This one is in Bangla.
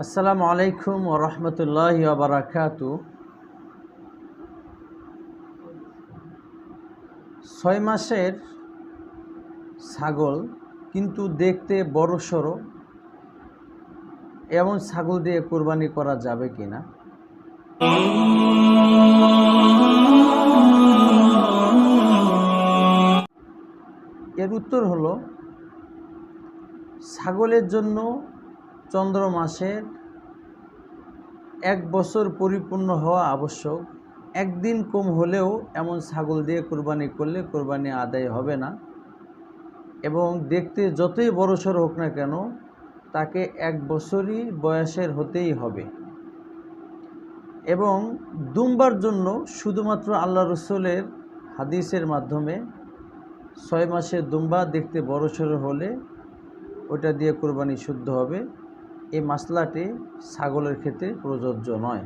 আসসালামু আলাইকুম ও রহমতুল্লাহ বারাকাতু। ছয় মাসের ছাগল কিন্তু দেখতে বড় সড়ো। এমন ছাগল দিয়ে কোরবানি করা যাবে কি না এর উত্তর হলো, ছাগলের জন্য চন্দ্র মাসের এক বছর পরিপূর্ণ হওয়া আবশ্যক। একদিন কম হলেও এমন ছাগল দিয়ে কোরবানি করলে কোরবানি আদায় হবে না এবং দেখতে যতই বড়সড় হোক না কেন, তাকে এক বছরই বয়সের হতেই হবে। এবং দুমবার জন্য শুধুমাত্র আল্লাহ রসুলের হাদিসের মাধ্যমে ছয় মাসের দুম্বা দেখতে বড়সড় হলে ওটা দিয়ে কোরবানি শুদ্ধ হবে। এই মশলাটি ছাগলের ক্ষেত্রে প্রযোজ্য নয়।